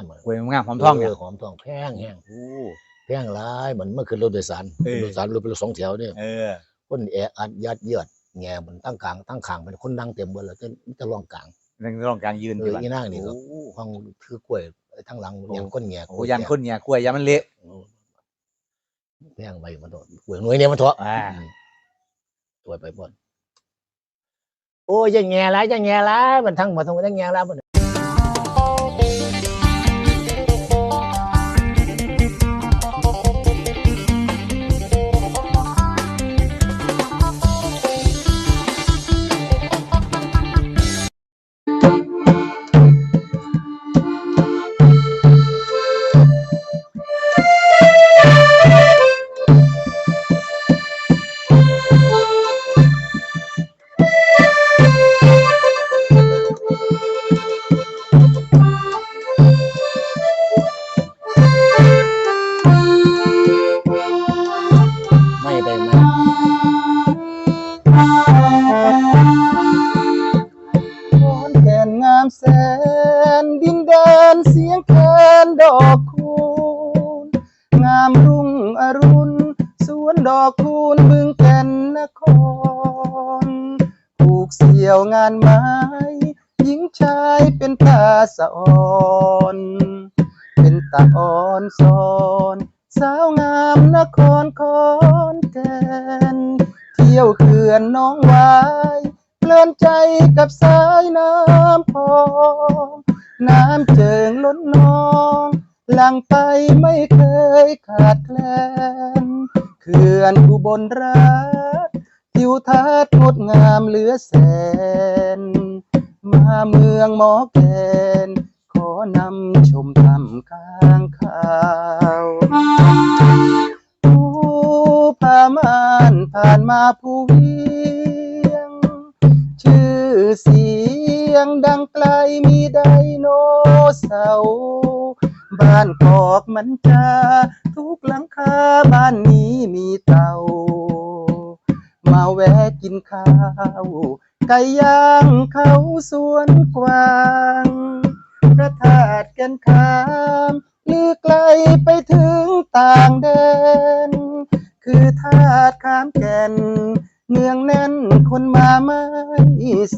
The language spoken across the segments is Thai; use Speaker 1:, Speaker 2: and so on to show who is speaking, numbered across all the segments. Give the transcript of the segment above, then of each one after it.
Speaker 1: ามๆอะ
Speaker 2: กล้วยงามหอมทองเนี่ย
Speaker 1: หอมทองแพงแห้ง
Speaker 2: โอ้
Speaker 1: แพงหลายเหมือนเมื่อคืนรถโดยสาร
Speaker 2: เออ
Speaker 1: รถโดยสารรถเป็นรถสองแถวเนี่ย
Speaker 2: เออ
Speaker 1: คนแออัดยัดเยียดแง่มันตั้งกลางตั้งขางเป็นคนนั่งเต็มเบนเลยจะจะลองกลาง
Speaker 2: เรื่องรองการยืน
Speaker 1: เอ
Speaker 2: ที่
Speaker 1: อ
Speaker 2: บ้าน
Speaker 1: อีนั่งนี่ก็
Speaker 2: โอ้
Speaker 1: ห้องถือกล้วยไอ้ทั้งหลังอย่างก้นแง่
Speaker 2: โหยันคนเนี่ยกล้วยยันมันเละ
Speaker 1: แพงไปมันโถกล้วยหน่วยเนี่ยมันโถ
Speaker 2: อ่า
Speaker 1: ตัวไปบ่นโอ้ยอยังแง่ร้ายอยังแง่ร้ายมันทั้งหมดทั้งหมดอยังแง่ร้ายมัน
Speaker 3: กับสายน้ำพองน้ำเจิงล้นนองหลังไปไม่เคยขาดแคลนเขื่อนอุบลรัฐทิวทัศน์งดงามเหลือแสน มาเมืองหมอแกน ขอนำชมทำข้างข่าวผู้พามานผ่านมาผู้วี อเสียงดังไกลมีไดโนเสาร์บ้านกอกมันจาทุกหลังคาบ้านนี้มีเตา มาแวะกินข้าวไก่ย่างเขาสวนกวางพระธาตุกันคามลือไกลไปถึงต่างแดน คือธาตุขามแก่น เมืองแน่นคนมาไม่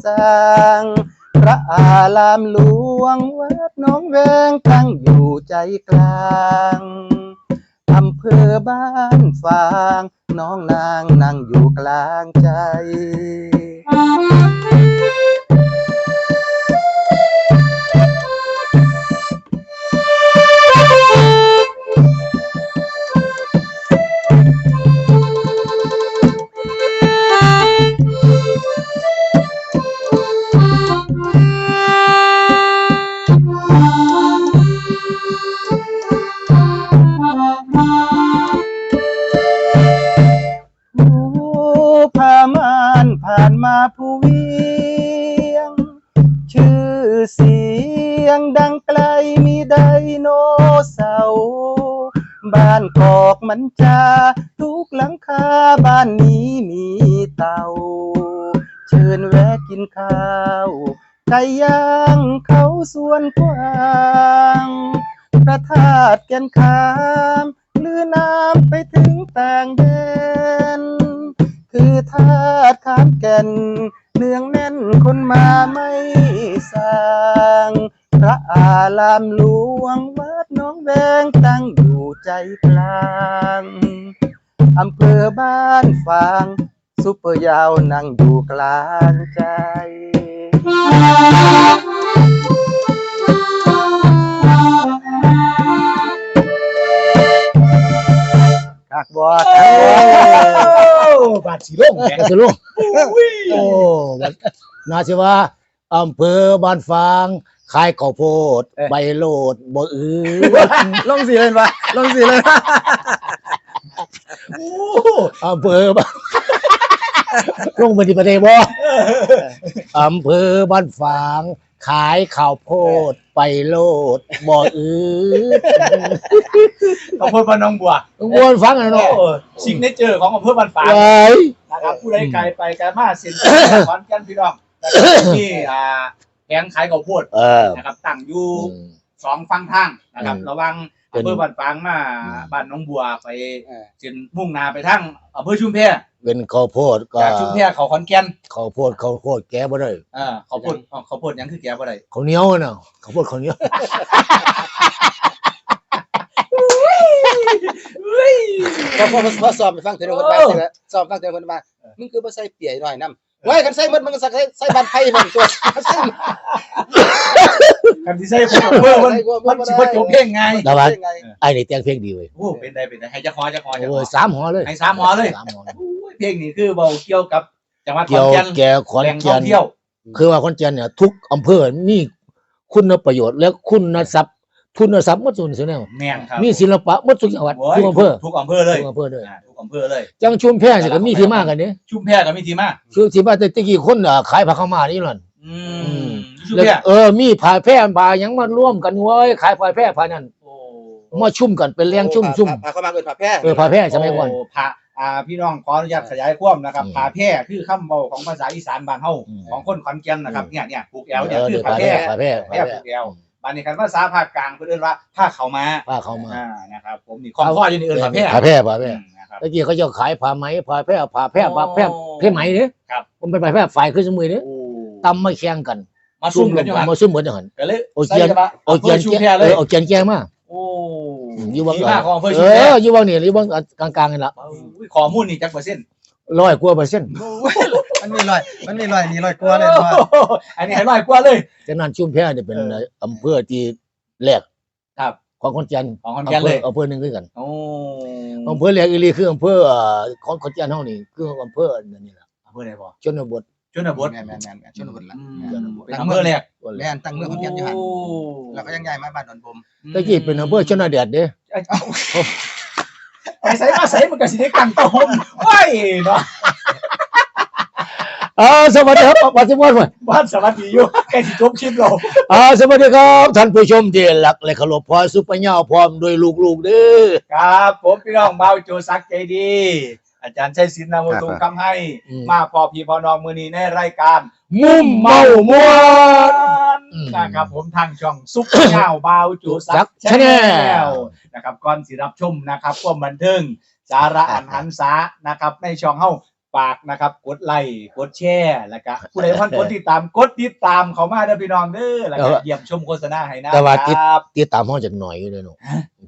Speaker 3: สร้างพระอารามหลวงวัดน้องแวงตั้งอยู่ใจกลางอำเภอบ้านฟางน้องนางนั่งอยู่กลางใจ ผ่านมาผู้เวียง ชื่อเสียงดังไกลมีไดโนเสาร์บ้านกอกมันจาทุกหลังคาบ้านนี้มีเตาเชิญแวะกินข้าวไก่ย่างเขาสวนกว้างพระธาตุแก่นคามลือน้ำไปถึงต่างแดน คือธาตุขามแก่น เนืองแน่นคนมาไม่สร้าง พระอารามหลวงวัดน้องแวงตั้งอยู่ใจกลางอำเภอบ้านฟางซุปเปอร์ยาวนั่งอยู่กลางใจ
Speaker 2: คักบ่
Speaker 1: บาดสีลงแกสีลงโอ้บัดนาสิว่าอำเภอบ้านฟางขายข้าวโพดใบโลดบ่อือ
Speaker 2: ลงสีเลยปะลงสีเลย
Speaker 1: อำเภอบ้านลงมาที่ประเทศบ่อำเภอบ้านฟาง ขายข้าวโพดไปโลดบ่อือ
Speaker 4: อำเภอบ้านหนองบัว
Speaker 1: วนฟังอะเนาะ
Speaker 4: ซิกเนเจอร์ของอำเภอบ้านฝาง
Speaker 1: ไว้
Speaker 4: นะครับผู้ใดไกลไปไกลมาเซ็นขอนแก่นพี่น้องนะครับที่อ่าแผงขายข้าวโพด
Speaker 1: เออ
Speaker 4: นะครับตั้งอยู่สองฟังทางนะครับ
Speaker 1: อืม
Speaker 4: ระหวัง
Speaker 1: เป็น
Speaker 4: อำเภอบ้านฝางมา
Speaker 1: อืม
Speaker 4: บ้านหน้องบัวไป
Speaker 3: เออ
Speaker 4: จนมุ่งหนาไปทางอำเภอชุมแพ
Speaker 1: เป็นข้าวโพดก็
Speaker 4: จากชุมแพเขาขอนแก่น
Speaker 1: ข้าวโพดข้าวโพดแก้บ่ได้
Speaker 4: เออเขาวโพดอ๋อเขาวโพดหยังคือแกบ่ได้
Speaker 1: ข้าวเหนียวน่ะข้าวโพดข้าวเหนียว
Speaker 3: พอพอพอสอบไปฟังเทเลคนบ้านเสร็จแล้วสอบฟังเทเลคนบ้านมึงคือบ่ใส่เปียหน่อยน้ำไว้กันใส่หมดมันก็ใส่ใส่บานไผ่มันตัวใส่
Speaker 4: กันที่ใส่ผมอำเภอมันมันสิบ่จบเพลงไง
Speaker 1: แต่ว่า
Speaker 3: ไง
Speaker 1: ไอ้นี่แต่งเพลงดีเว้ย
Speaker 4: โอ้เป็นได้เป็นได้ให้จะคอจะคอจะ
Speaker 1: โอ้
Speaker 4: คอย
Speaker 1: สามหอเลย
Speaker 4: ให้สามหอเลย
Speaker 1: สามหอ เลย
Speaker 4: โอ้ยเพลงนี้คือเบาเกี่ยวกับจังหวัดขอ
Speaker 1: เกี่
Speaker 4: น
Speaker 1: ยว
Speaker 4: แก่น
Speaker 1: แก่ขอน
Speaker 4: แหล่งท่
Speaker 1: แก่
Speaker 4: อง
Speaker 1: น
Speaker 4: เที่ยว
Speaker 1: คือว่าขอนแก่นเนี่ย ทุกอำเภอมีคุณประโยชน์และคุณทรัพย์ทุนทรัพย์หมดส่วนเสียแนว
Speaker 4: แม่นครับ
Speaker 1: มีศิลปะหมดทุกจังหวัด
Speaker 4: โอ้ย
Speaker 1: ทุกอำเภอ
Speaker 4: ทุกอำเภอเลย
Speaker 1: ทุกอำเภอเลย
Speaker 4: อ่าทุกอำเภอเลย
Speaker 1: จังชุมแพสิก็มีที่มากันนี่
Speaker 4: ชุมแพกับมีทีมา
Speaker 1: คือที่ว่าแต่ตะกี้คนอะขายผักข้าวมานี่นั่น
Speaker 4: อื
Speaker 1: อื
Speaker 4: ม
Speaker 1: ม
Speaker 4: ชุม
Speaker 1: แล้ว
Speaker 4: แพ
Speaker 1: เออมีผ้าแพร่ผ้าหยังมาร่วมกันเว้ยขายผ้าแพร่ผ้านั้น
Speaker 4: โอ้
Speaker 1: มาชุ่มกันเป็นแรงชุ่มชุ่ม
Speaker 3: พาเข้ามาเกินผ้าแพร่
Speaker 1: เออผ้าแพร่สมัยก่อน
Speaker 4: โพระ อ่าพี่น้องขออนุญาตขยายความนะครับ
Speaker 1: อืม
Speaker 4: ผาแพร่คือคำเบาของภาษาอีสานบ้านเฮา
Speaker 1: อืม
Speaker 4: ของคนขอนแก่นนะครับ
Speaker 1: อืม
Speaker 4: เนี่ยเนี่ยปลูกแอ
Speaker 1: เอ
Speaker 4: ลเนี่ย
Speaker 1: อ
Speaker 4: คื
Speaker 1: เดี๋
Speaker 4: อ
Speaker 1: ยว
Speaker 4: ผา
Speaker 1: ผ้า
Speaker 4: แพ
Speaker 1: แพร่
Speaker 4: ร่
Speaker 1: ผ้าแพร่
Speaker 4: แพร่ปลูกแอลบ้านนี้กันภาษาภาคกลางเพิ่นเอิ้นว่าผ้าเขาวมา
Speaker 1: ผ้าเข้ามา
Speaker 4: อ่านะครับผมนี่ของพ่ออยู่นี่เอิ้นผาแพร่
Speaker 1: ผ้าแพร่ผ้าแพร่
Speaker 4: อืมนะครับ
Speaker 1: ตะกี้เขาจะขายผ้าไหมผ้าแพร่ผ้าแพร่ผ้าแพร่
Speaker 4: โอ้
Speaker 1: แพร่ไหมเนี่ย
Speaker 4: ครับ
Speaker 1: มันเป็นผ้าแพร่ฝ่ายขึ้นสมุยเนี่ย
Speaker 4: โอ้
Speaker 1: ตำมาแข่งกัน
Speaker 4: มาซุ่มกันอยู่หั่น
Speaker 1: มาซุ่มเหมือนกัน
Speaker 4: ก็เลย
Speaker 1: โอ้
Speaker 4: ใส่
Speaker 1: เจียน
Speaker 4: กระบะ
Speaker 1: เอา
Speaker 4: อำเภ
Speaker 1: เจีย
Speaker 4: อนชุม
Speaker 1: แก้
Speaker 4: แพเลย
Speaker 1: เอาเจียนแก้มา
Speaker 4: โอ้
Speaker 1: อยู่วัง
Speaker 4: ที่มาของอำเภอ
Speaker 1: เอ
Speaker 4: ชุมแพ
Speaker 1: ออยู่วังนี่อยู่วังกลางๆนี่ละ
Speaker 4: อุ้ยข้อมูลนี่จักเปอร์เซ็นต์
Speaker 1: ร้อยกว่าเปอร์เซ็นต์
Speaker 3: มันมีรอย มันมีรอยนี่รอยกลัวเลยว่า
Speaker 4: อันนี้ให้ร้อยกว่าเลย
Speaker 1: ฉะนั้นชุมแพเนี่ยเป็นอำเภอที่แรก
Speaker 4: ครับ
Speaker 1: ของขอนแก่น
Speaker 4: ของขอนแก่นเลย
Speaker 1: อำเภอหนึ่งคือกัน
Speaker 4: โอ้
Speaker 1: อำเภอแรกอีหลีคืออำเภอเอ่อของขอนแก่นเฮานี่คืออำเภอนั่นนี่ล่ะ
Speaker 4: อำเภอไหนบ่
Speaker 1: ชนบท
Speaker 4: ชนบท
Speaker 3: แม่นแม่นแม่นแม่นชนบทละ
Speaker 4: อืม
Speaker 1: ชนบท
Speaker 4: เป็นอำเภอแรก
Speaker 3: แม่นตั้งเมืองขอนแก่นอยู่หั่นแล้วก็ยังย้ายมาบ้านดอนบม
Speaker 1: ตะกี้เป็นอำเภอชนแดดเด้
Speaker 4: ไปใส่มาใส่มันก็สิได้กันตะหมไว้เนาะ
Speaker 1: อ่าสวัสดีครับปัจจุบันวัน
Speaker 4: บ้านสวัสดีอยู่ใกล้สิจบคลิปเรา
Speaker 1: อ่าสวัสดีครับท่านผู้ชมที่รักและเคารพพอสุปัญญาพร้อมด้วยลูกๆเด้อ
Speaker 4: ครับ ผมพี่น้องเบาโจซักใจดี อาจารย์ชัยศิลป์นามวงศ์ทรงคำให้
Speaker 1: อืม
Speaker 4: มาพอพี่พอน้องมือนี้ในรายการ
Speaker 1: มุมเมามวนอืม
Speaker 4: นะครับผมทางช่องซุปเปอร์เงาเบาโจซัก
Speaker 1: ชาแนล
Speaker 4: นะครับก่อนสิรับชมนะครับความบันเทิงสาระอันหันษานะครับ ในช่องเฮาฝากนะครับ กดไลค์กดแชร์แล้วก็ผู้ใดพันกดติดตามกดติดตามเขามาเด้อพี่น้องเด้อแล้วก็เยี่ยมชมโฆษณาให้นะ
Speaker 1: แต่ว่า
Speaker 4: ค
Speaker 1: ติด
Speaker 4: รับ
Speaker 1: ติดตามเฮาจักหน่อยอยู่เด้อเนาะ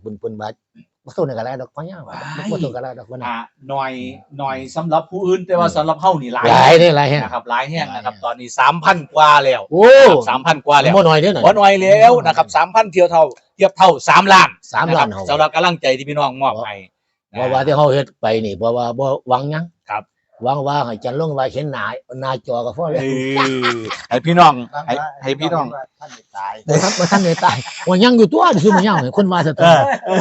Speaker 1: เพิ่นเพิ่นว่าบ่ต้ องในกระไรดอกพ่อย่าว่า
Speaker 4: ว้าย
Speaker 1: บ่ต้องกระไรดอกว่านะ
Speaker 4: อ่าหน่อยหน่อยสำหรับผู้อื่นแต่ว่าสำหรับเฮานี่หลาย
Speaker 1: หลายเด้อหลายแฮะ
Speaker 4: นะครับหลายแห่งนะครับ ตอนนี้ 3,000 กว่าแล้ว
Speaker 1: โอ้
Speaker 4: สามพันกว่าแล้ว
Speaker 1: บ่น้อยเด้อน่ะ
Speaker 4: บ่น้อยแล้วนะครับ3,000เทียวเท่าเทียบเท่า 3 ล้าน
Speaker 1: สามล้านเฮาะ
Speaker 4: ครับสำหรับกำลังใจที่พี่น้องมอบให้
Speaker 1: เพราะว่าที่เฮาเฮ็ดไปนี่เพราะว่าบ่หวังหยัง
Speaker 4: ครับ
Speaker 1: หวังว่าให้จันลงว่าเห็นหน้าหน้าจอก็พอ
Speaker 4: เอ
Speaker 1: แล้ว
Speaker 4: อให้พี่น้องให้ให้พี่น้อง
Speaker 3: ท่านไม่ตาย
Speaker 1: บ่ทันบ่ทันได้ตายว่ายังอยู่ตัวซุมื้อยาวให้คนว่าซะ
Speaker 4: เอ
Speaker 1: ตัว
Speaker 4: อ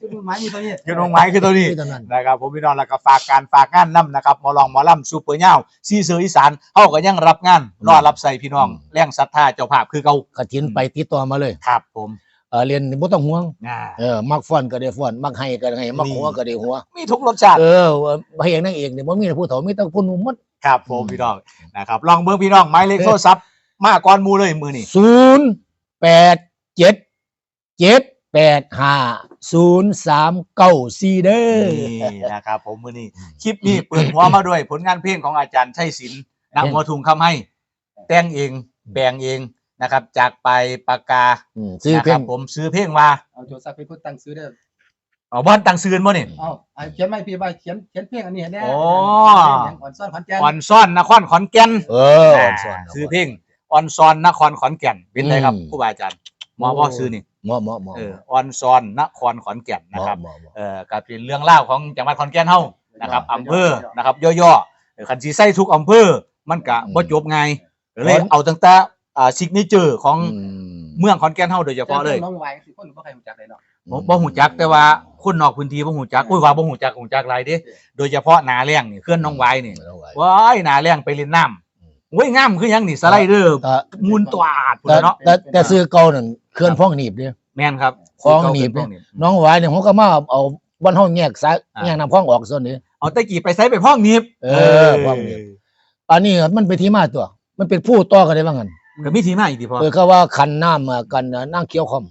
Speaker 3: จุดมุ่งหมายมีตัวนี้
Speaker 4: อยู่ตรงไม้คือตัวนี้
Speaker 1: คือเท่านั้น
Speaker 4: นะครับผมพี่น้องแล้วก็ฝากการฝากงานนํนะครับหมอลองหมอลำซูเปอร์เน่าซีเสืออีสานเฮาก็ยังรับงานรอรับใส่พี่น้องแรงศรัทธาเจ้าภาพคือเก่าก
Speaker 1: ฐินไปติดต่อมาเลย
Speaker 4: ครับผม
Speaker 1: เออเรียนนี่บ่ต้องห่วง
Speaker 4: อ่า
Speaker 1: เออมักฟ้อนก็ได้ฟ้อนมักให้ก็ได้ให้มักหัวก็ได้หัว
Speaker 4: มีทุกรสชาติ
Speaker 1: เออว่าพระเอกนางเอกนี่บ่มีแต่ผู้เฒ่ามีแต่ผู้หนุ่มหมด
Speaker 4: ครับผมพี่น้องนะครับ ลองเบิ่งพี่น้องหมายเลขโทรศัพท์มาก่อนหมู่เลยมือนี่
Speaker 1: ศูนย์แปดเจ็ดเจ็ดแปดห้าศูนย์สามเก้าสี่เด้อ
Speaker 4: นี่นะครับผมมือนี้คลิปนี้เปิดหัวมาด้วยผลงานเพลงของอาจารย์ชัยศิลป์นำหัวทุงคำให้ แต่งเองแบ่งเอง นะครับ จากไปปากกา
Speaker 1: อืมซื้อเพล
Speaker 4: นะค
Speaker 1: ง
Speaker 4: รับผมซื้อเพลงมา
Speaker 3: เอาโจซักเป็นคนตั้งซื้อเด้อ
Speaker 4: เอาบ้านตังซื้อบ่นี่
Speaker 3: เอาเอาเขียนไม่พี่ว่าเขียนเขียนเพลงอันนี้ให้แน่
Speaker 4: โอ้
Speaker 3: อ่อนซ่อนขอนแก่น
Speaker 4: อ่อนซ่อนนครขอนแก่น
Speaker 1: เอออ่อนสอน
Speaker 4: ซื้อเพลงอ่อนซ่อนนครขอนแก่นเป็นไรครับ
Speaker 1: อืม
Speaker 4: ครูบาอาจารย์หมอบ่ซื้อนี่
Speaker 1: เหมาะเหมาะเหมาะ
Speaker 4: เอออ่อนซ่อนนครขอนแก่น
Speaker 1: เห
Speaker 4: นะครับ
Speaker 1: มาะเหมาะเหมาะ
Speaker 4: เอ่อก็เป็นเรื่องเล่าวของจังหวัดขอนแก่นเฮานะครับอำเภอนะครับย่อๆเออคันสิใส่ทุกอำเภอมันก็บ่จบไงายก็เลยเอาตั้งแต่ อ่าซิกเนเจอร์ของ
Speaker 1: อืม
Speaker 4: เมืองขอนแก่นเฮาโดยเฉพาะเลย
Speaker 3: น้องวายสิคนบ่ใครรู้จักเลยเนาะ
Speaker 4: บ่บ่ฮู้จักแต่ว่าคนนอกพื้นที่บ่ฮู้จักอุ้ยว่าบ่ฮู้จักฮู้จักหลายเด้โดยเฉพาะหนาแล้งนี่เคลื่อนน้องไว้นี่
Speaker 1: ไม่ต้องไหว
Speaker 4: ว้ายหนาแล้งไปเล่นน้ำโอ้ยงามคือหยังนี่สไลเดอร์
Speaker 1: แต่
Speaker 4: มุนตวาดพุ่น
Speaker 1: แต่
Speaker 4: เนาะ
Speaker 1: แต่แต่ซื้อเก่านั่นเคลื่อนพ้องหนีบเด้อ
Speaker 4: แม่นครับ
Speaker 1: ของหนีบ
Speaker 4: ของหนีบ
Speaker 1: น้องหวายเนี่ยผมก็มาเอาวันห้องแยกซ้าย
Speaker 4: อ่า
Speaker 1: แยกน้ำพ้องออกส่วนนี้
Speaker 4: เอาตะกี้ไปใส่ไปพ้องหนีบ
Speaker 1: เออพ้องหนีบอันนี้มันเป็นที่มาตัว มันเป็นผู้ต่อกันได้ว่างั้น
Speaker 4: ก็มีที่มาอีกทีพอ
Speaker 1: เออเขาว่าคันน้ำมากันน่ะนั่งเคี้ยวคอม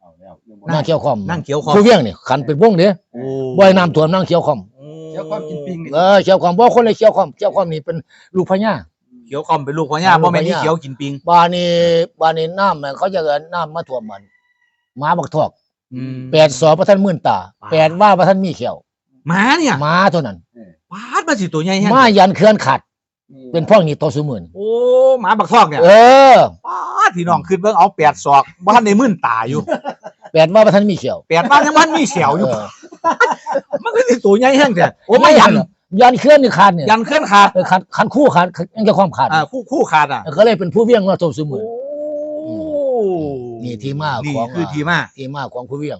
Speaker 5: เอาแล้ว
Speaker 1: นั่งเคี้ยวคอม
Speaker 4: นั่งเขียวคอ
Speaker 1: ผู้เวียงนี่คันเป็นวงเด้
Speaker 4: โอ้
Speaker 1: บ่อยน้ำท่วมนั่งเคี้ยวคอม
Speaker 3: เดี๋ยวความกินปิงนี่
Speaker 1: เออเคี้ยวคอมบ่คนเลยเคี้ยวคอมเคี้ยวคอมนี่เป็นลูกพญา
Speaker 4: เขียวคอมเป็นลูกพ่อย่า
Speaker 1: ลูกพ่
Speaker 4: บ่
Speaker 1: อ
Speaker 4: แม่นที่
Speaker 1: ย่า
Speaker 4: เขียวกินปิง
Speaker 1: บ้านนี้บ้านนี้น้ำมันเขาจะเอาน้ำมาท่วมมันหมาบักทอก
Speaker 4: อืม
Speaker 1: แปดสอบประท่านมื่นตาแปดว่าประท่านมีเขียว
Speaker 4: หมาเนี่ย
Speaker 1: หมาเท่านั้น
Speaker 4: ปาดมาสิตัวใหญ่แฮะ
Speaker 1: หมายันเคลื่อนขัด เป็นพ่อนี่โตวสูมื่น
Speaker 4: โอ้หมาบักทอกเนี่ย
Speaker 1: เออ
Speaker 4: ปาดพี่น้องขึ้นเบิ่งเอาแปดศอกบ่ทันได้มื่นตาอยู่
Speaker 1: แปดว่าประท่านมีเขียว
Speaker 4: แปดบ้านยังมันมีเขียวอยู่
Speaker 1: เออ
Speaker 4: มันคือสิตัวใหญ่แฮงแต่โอ้ไม่ยัน
Speaker 1: ยันเคลื่อนนี่ขาดเนี่ย
Speaker 4: ยันเคลื่อนขาด
Speaker 1: เออขัดขันคู่ขาดยังจะความขาด
Speaker 4: อ่าคู่คู่ขาดอะ
Speaker 1: ก็เลยเป็นผู้เวียงว่าโตวสูมื่น
Speaker 4: โอ้
Speaker 1: นี่ที่มา
Speaker 4: นี่
Speaker 1: ของ
Speaker 4: คือที่มา
Speaker 1: ที่มาของผู้เวียง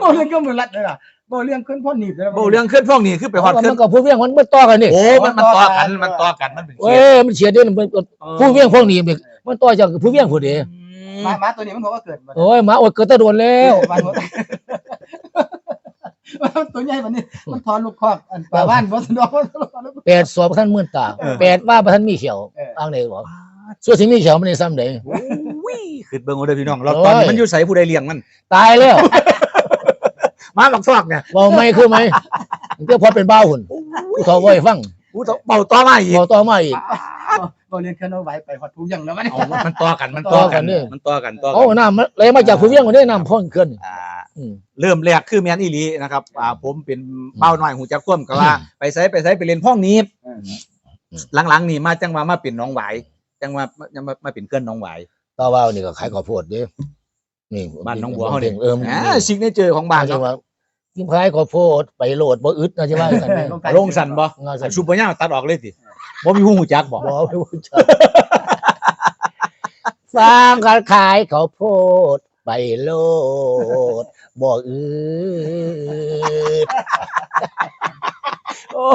Speaker 3: บ่เรื่องก็เหมือนรัดเลยล่ะ บ่เรื่องขึ้นพ่นหนีบเลย
Speaker 4: เบาเรื่องเคลื่อนพวกนี้คือไปฮอดเคลื่อ
Speaker 1: มันนกับผู้เวียงมันไม่ต่อกันนี่
Speaker 4: โอ้มันมันต่อกันมันต่อกันมันเป็นเข
Speaker 1: เว้
Speaker 4: ต
Speaker 1: ยมันเฉียดเด่นมันผู้เวียงพวกนี้มันมันต่อจากผู้เวียงผู้เดียว
Speaker 3: หมาหมาตัวนี้มันบอกว่าเกิดมา
Speaker 1: โอ้ยหมาอดเกิดแตะโดนแล้ว
Speaker 3: มันบอกมันตัวใหญ่กว่านี้ มันทอนลูกคอกอันปลาบ้านบ่สะดวกบ่สะดวก
Speaker 1: แปดสอบประท่านมื่นตาแปดว่าประท่านมีเขียว
Speaker 3: เออ
Speaker 1: อ้างไหนบอกส่วนที่มีเขียวมันในซ้ำไหน
Speaker 4: โอ้ยขึ้นเบิ่งเอาเด้อพี่น้องเราตอนนี้
Speaker 1: โอ้ย
Speaker 4: มันอยู่ไสผู้ใดเลี้ยงมัน
Speaker 1: ตายแล้ว
Speaker 4: ห มาบักทอกเนี่ย
Speaker 1: เบาไม่คือไหมเดี๋ยวพอเป็นบ้าหุ่นกูทอไว้ฟัง
Speaker 4: อู้ต่อเบาต่อมาอีก
Speaker 1: พอต่อมาอีก
Speaker 3: บ่เรียนเคลื่อนเอาไว้ไปฮอดผู้ยังแล้วมัน
Speaker 4: เอามันต่อกันมันต่อกัน
Speaker 1: ต่อกันเนี่ย
Speaker 4: มันต่อกันต่อกั
Speaker 1: โอ้น้ำมันเลยมาจากผู้เวียงคนนี้น้ำพ่นเกิน
Speaker 4: อ่า
Speaker 1: อืม
Speaker 4: เริ่มแรกคือแมนอีหลีนะครับอ่าผมเป็นเป้าหน่อยหูจักคว่ำก็ว่า ไปไสไปไสไปเรียนพ่องนี้หลังๆนี่มาจังว่ามาเป็นน้องหวายจังว่ามามามาเป็นเกินน้องหวาย
Speaker 1: ต่อว่านี่ก็ขายข้าวโพดดิ นี่
Speaker 4: บ้านน้องบัวเขาเนี่ย
Speaker 1: เออ
Speaker 4: อ่าซิกเนเจอร์ของบ้าน
Speaker 1: จะ
Speaker 4: เนาะ
Speaker 1: ว่ากินขายข้าวโพดไปโหลดบ่อึดนะใช่ไหมกันแม่
Speaker 4: ลงสันบ่
Speaker 1: งาน
Speaker 4: อันชุบบ่ย่างตัดออกเลยสิบ่มีหูหูจักบ่
Speaker 1: บ่ไม่รู้จักสร้างการขายข้าวโพดไปโลดบ่อึด
Speaker 4: โอ้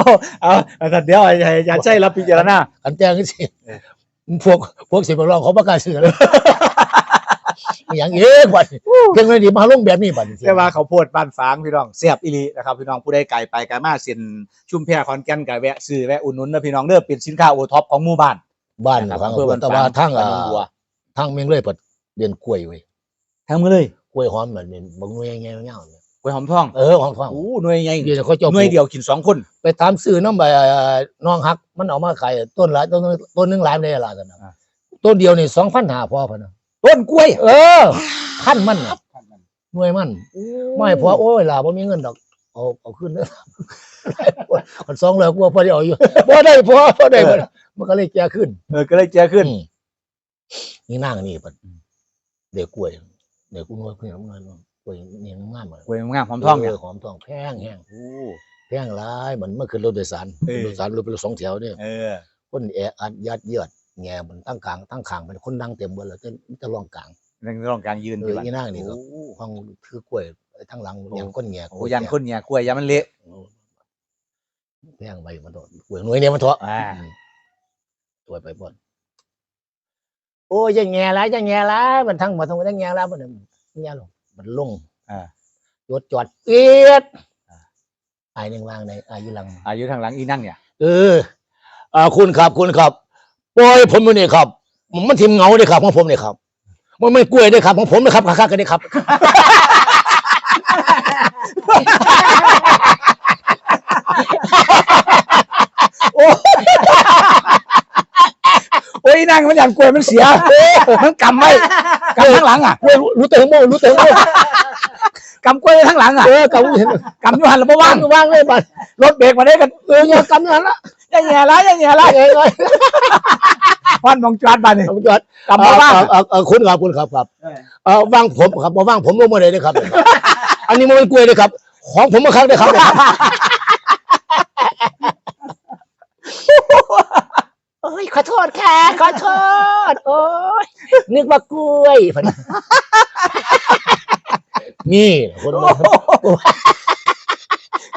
Speaker 4: เอาเอาแต่เดี๋ยวอย่าอย่าใช่รับพิจารณา
Speaker 1: อันแจ้งสิพวกพวกสิบร้องเขาประกล้าศเสือเลย อย่างเอ๊ะบัดเพียงไม่ดีมาลงแบบนี้บัด
Speaker 4: แต่ว่าเขาวโพดบ้านฝางพี่น้องเสียบอีหลีนะครับพี่น้องผู้ใดไกลไปไกลมาเส้นชุมแพขอนแก่นก็แวะซื้อแวะอุดหนุนนะพี่น้องเด้อเป็นสินค้าโอท็อปของหมู่บ้าน
Speaker 1: บ้าน
Speaker 4: นะ
Speaker 1: ฟัง
Speaker 4: อำเภอบ้าน
Speaker 1: แต่ว่า
Speaker 4: ฝาง
Speaker 1: ทั้งอ่า
Speaker 4: บ้านหนองบัว
Speaker 1: ทั้งเมียงเลยปัดเรียนกล้วยเว้ย
Speaker 4: ทั้งมือเลย
Speaker 1: กล้วยหอมเหมือนเป็นบางหน่วยเงี้ยเงี้ยเนี่ย
Speaker 4: กล้วยหอมทอง
Speaker 1: เออหอมฟัง
Speaker 4: โอ้หน่วยใหญ่
Speaker 1: เดี๋ยวเขาเจ้า
Speaker 4: หน่วยเดียวกินสองคน
Speaker 1: ไปตามซื้อน้ำใบน้องฮัก มันเอามาขายต้นละต้นต้นหนึงหลายเลยล่ะกันนะ
Speaker 4: อ่า
Speaker 1: ต้นเดียวนี่สองพันหาพอพะนะ
Speaker 4: ต้นกล้วย
Speaker 1: เออขั้นมันน่ะหน่วยมันไม่พอโอ้ยล่ะบ่มีเงินดอกเอาเอาขึ้นเด้อคนสองเลยกลัวพอได้เอาอยู่บ่ได้พอบ่ได้บ่ได้มันก็เลยแก่ขึ้น
Speaker 4: เออก็เลยเจอขึ้น
Speaker 1: อืมนี่นั่งนี่ปัดเด็กกล้วยเด็กกุ้งน้อยกุ้งน้อยน้อยกล้วยนี่งามเลย
Speaker 4: กล้วยงามหอมทองเนี่ย
Speaker 1: หอมทองแพงแห้ง
Speaker 4: โอ้
Speaker 1: แพงหลายเหมือนเมื่อคืนรถโดยสาร
Speaker 4: เออ
Speaker 1: รถโดยสารรถเป็นรถสองแถวเนี่ย
Speaker 4: เออ
Speaker 1: คนแออัดยัดเยียด แง่มันตั้งกลางตั้งขางมันคนนั่งเต็มเบนเลยจะจะลองกลาง
Speaker 4: เรื่องต้องการยืน
Speaker 1: เอ
Speaker 4: ที่
Speaker 1: อ
Speaker 4: บ้าน
Speaker 1: อีนั่งนี่ก็
Speaker 4: โอ้
Speaker 1: ห้องถือกล้วยทั้งหลังอย่างก้นแง่
Speaker 4: โหยันคนเนี่ยกล้วยยันมันเละ
Speaker 1: แพงไปมันโดนกล้วยหน่วยเนี่ยมันเถอะ
Speaker 4: อ่า
Speaker 1: ตัวไปบ่นโอ้ยอยังแง่ละอยังแง่ละมันทั้งหมาทั้งหมดอยังแง่ละมันแง่ลงมันลง
Speaker 4: อ่า
Speaker 1: จดจอดเอียดอายหนึ่งวางในอายุหลัง
Speaker 4: อายุทางหลังอีนั่งเนี่ย
Speaker 1: เอออ่าคุณครับคุณครับ ปล่อยผมอยู่นี่ครับ มันทิมเหงาเลยครับของผมเนี่ยครับ มันไม่กล้วยเลยครับของผมนะครับคักๆกันเลยครับ
Speaker 4: โอ้ยนั่งมันยันกล้วยมันเสีย มันกำไว้กำข้างหลังอะ
Speaker 1: กล้วยรู้เติมโม่รู้เติมโม่
Speaker 4: กำกล้วยไว้ข้างหลังอะ
Speaker 1: เออกำเห็น
Speaker 4: กำอยู่หันแล้วบ่
Speaker 1: วา
Speaker 4: ว่างง
Speaker 1: วางเลยบัด
Speaker 4: รถเบรกมาได้กัน
Speaker 1: เออเนี่ยกำนั่นละ
Speaker 4: ยังแง่ละยังแง่ละ
Speaker 1: เองเลย
Speaker 4: วันมองจอดบ้านนี่
Speaker 1: ผมจอด
Speaker 4: กำมาบ้าง
Speaker 1: เออเออคุณครับคุณครับครับ
Speaker 3: เออ
Speaker 1: เออวางผมครับมาว่างผมลงมาเลยนะครับ อันนี้มันเป็นกล้วยเลยครับ ของผมมาครั้งเลยครับโอ้ยขอโทษค่ะขอโทษ โอ้ยนึกว่ากล้วยพะ นะนี่คนมา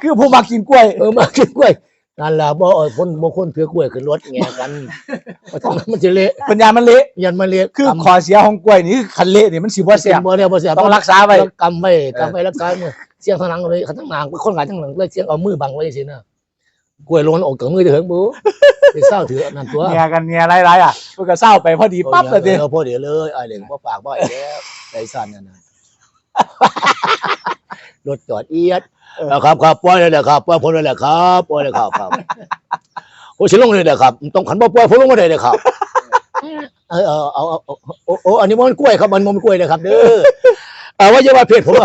Speaker 4: คือผู้มากินกล้วย
Speaker 1: เออมากินกล้วยนั่นแหละบ่เออคนบางคนถือกล้วยขึ้นรถแงกันเพราะฉะนั้นมันจะเละ
Speaker 4: ปัญญามันเละ
Speaker 1: ยันมาเละ
Speaker 4: คือขอเสียของกล้วยนี่คือคันเละนี่มันสิบ่
Speaker 1: บ่
Speaker 4: เสี
Speaker 1: เสี
Speaker 4: ย
Speaker 1: ยบ่ได้บ่เสีย
Speaker 4: ต้องรักษาไว้
Speaker 1: กำไว้กำไว้รักษามือเสียงทางหลังเลยข้างหลังคนหลายทางหลังเลยเสียงเอามือบังไว้สินะกล้วยลงออกจากมือเถิงบูไปเศร้าถือนั่นตัว
Speaker 4: เงียกันเงียไรๆอะมันก็เศร้าไปพอดีปั๊บเลย
Speaker 1: เอ
Speaker 4: ดิ
Speaker 1: อพอเดี๋ยวเลยไอ้เหล่งพ่อปากบ่อยแล้วใจสั่นนั่นน่ะ รถจอดเอียดเอาครับครับปล่อยเลยแหละครับปล่อยผมเลยแหละครับปล่อยเลยครับครับโอ้ชิลงเลยแหละครับต้องขันบ่ปล่อยผมลงมาเลยเลยครับเออเอาเอาโอ้โอ้อันนี้มันกล้วยครับมันมันกล้วยเลยครับเด้อเอาว่าจะว่าเพจผม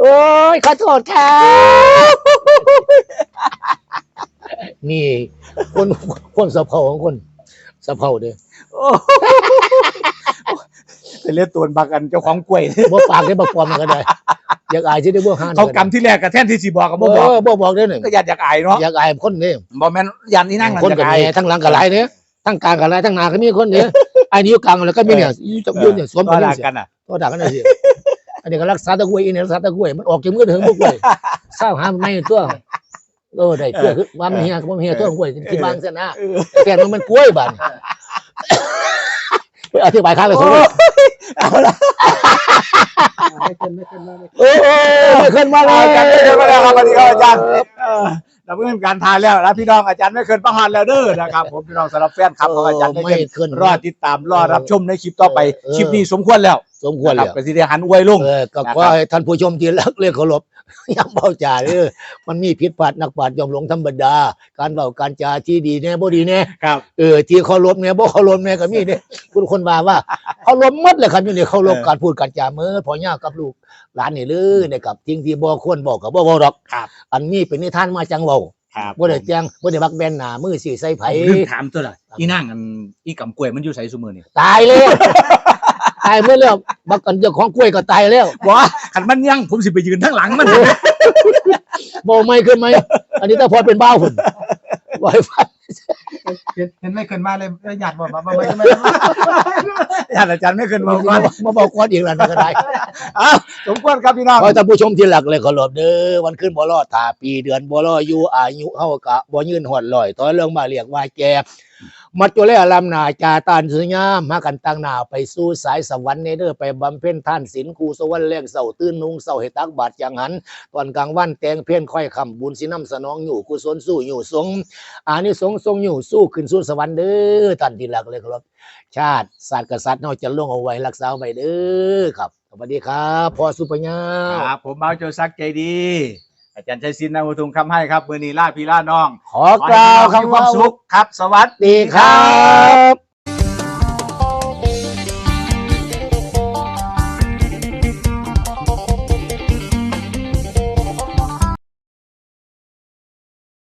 Speaker 1: โอ้ยขอโทษครับนี่คนคนสะเพาของคนสะเพาเด้อ
Speaker 4: ไปเล่นตัวบักกันเจ้าของกล้วย
Speaker 1: บ่ปากได้บ่ปลอมมันก็ได้ อยากอายที่ได้บ่ห้าน
Speaker 4: เขากำที่แรกกับแท่นที่สีบอกกับ
Speaker 1: บ่
Speaker 4: บ่
Speaker 1: บบอ
Speaker 4: อกก
Speaker 1: บ่บอกได้หนึ่ง
Speaker 4: ก็อยากอยากอายเนาะ
Speaker 1: อยากอายคนนี่
Speaker 4: บ่แม่นยันที่นั่ง
Speaker 1: คน
Speaker 4: อยา
Speaker 1: กับ
Speaker 4: กอาย
Speaker 1: แม่ทั้งหลังกับหลายเนี่ยทั้งกลางกับหลายทั้งหน้าก็มีคนเนี่ยอันนี้อยู่กลางแล้วก็มีเนี่ยอยู่จับยืนเนี่ยสวม
Speaker 4: ก็
Speaker 1: กัน
Speaker 4: ด่า
Speaker 1: นี่
Speaker 4: กันอะ
Speaker 1: ก็ด่ากันได้สิอันนี้ก็รักษาตะกล้วยอีนี่รักษาตะกล้วยมันออกจากมือถึงบ่กล้วยเศร้าหาไม่ตัวเออได้เพื่อคือว่ามันเฮียก็บ่เฮียตัวกล้วยกินบางเส้นนะแต่มันมันกล้วยบาดนี่ไป อธิบายข้างเลยสมมติ
Speaker 4: เอาละ
Speaker 3: ไม่ขึ้นไม่ขึ้นไม่ขึ้น
Speaker 1: โอ้โหไม่ขึ้นมาเล
Speaker 4: อายจารย์ไม่เคยมาแล้วครับวันนี้ครับอาจารย์เออเราเพิ่งการทานแล้วแล้วพี่น้องอาจารย์ไม่เคยประหารแล้วเด้อนะครับผมพี่น้องสำหรับแฟนคลับของอาจารย์ไม่เค
Speaker 1: ไม่
Speaker 4: ย
Speaker 1: ขึ้น
Speaker 4: รอติดตามรอรับชมในคลิปต่อไป
Speaker 1: เออ
Speaker 4: คลิปนี้สมควรแล้ว
Speaker 1: สมควร
Speaker 4: นะ
Speaker 1: แล้
Speaker 4: ค
Speaker 1: ว
Speaker 4: รับไปที่ได้หันอวยลง
Speaker 1: เออก็
Speaker 4: นะครับ
Speaker 1: ขอให้ท่านผู้ชมที่รักเรียกเคารพย้ำเบาจ่าเด้อมันมีผิดพลาดนักปราชญ์ยอมหลงธรรมดา การเบาการจาที่ดีแน่บ่ดีแน่
Speaker 4: ครับ
Speaker 1: เออที่เคารพแน่บ่เคารพแน่ก็มีเด้คุณคนว่าว่าเคารพหมดเลยครับอยู่ในเคารพ
Speaker 4: เออ
Speaker 1: การพูดการจาเมื่อพ่อย่ากับลูกหลานนี่เลยนะครับทิ้งที่บ่ควรบอกกับบ่เว้าดอก
Speaker 4: ครับ
Speaker 1: อันนี้เป็นนิทานมาจังเว้า
Speaker 4: ครับ
Speaker 1: บ่ได้แจ้งบ่ได้บักแบนหน้ามือสิใส่ไผ
Speaker 4: ผมลืมถามตัวละอีนั่งอันอีกำกล้วยมันอยู่ไสซุมื้อนี่
Speaker 1: ตายแล้วตายเมื่อแล้วบักกันเจ้าของกล้วยก็ตายแล้ว
Speaker 4: บ่คันมันยังผมสิไปยืนทั้งหลังมัน
Speaker 1: บอกไม่ขึ้นไหมอันนี้ถ้าพอเป็นบ้าหุ่นบอยฟัน
Speaker 3: เห็นเห็นไม่ขึ้นมาเลยหยาดบอกมาไม่ขึ้นมา
Speaker 4: ท่านอาจารย์ไม่ขึ้นมาก่อน
Speaker 1: มาบอกก่อนอีกแล้วนก็ได้
Speaker 4: อ้าวสมควรครับพี่น้อง
Speaker 1: ขอท่านผู้ชมที่หลักเลยขอรบเด้อวันขึ้นบ่รอดตาปีเดือนบ่รออยู่อายุเฮากะบ่ยืนหอดลอยตอนเรื่องมาเรียกว่าแก่ มัดจุเลอลำนาจาตานสุญามมากันตั้งหน้าไปสู่สายสวรรค์ในเด้อไปบำเพ็ญท่านศีลครูสวรรค์แรงเสาตื่นนุงเสาให้ตักบาตรจังหัน ตอนกลางวันแตงเพี้ยนค่อยคำบุญสิน้ำสนองอยู่กุศลสู้อยู่สงอานิสงส์ทรงอยู่สู้ขึ้นสู่สวรรค์เด้อท่านที่รักเลยครับ ชาติศาสตร์กษัตริย์เราจะลงเอาไว้รักษาไว้เด้อครับสวัสดีครับพ่อสุปัญญา
Speaker 4: ครับผมเมาโจซักใจดี อาจารย์ชัยศิลป์นาวุทุงคำให้ครับมือนีล่าพี่ล่าน้อง
Speaker 1: ขอกล่าว
Speaker 4: ขอให้พี่น้องมี
Speaker 1: คำ
Speaker 4: ความ
Speaker 1: ว่า
Speaker 4: สุขครับ สวัสดี
Speaker 1: ดีครับ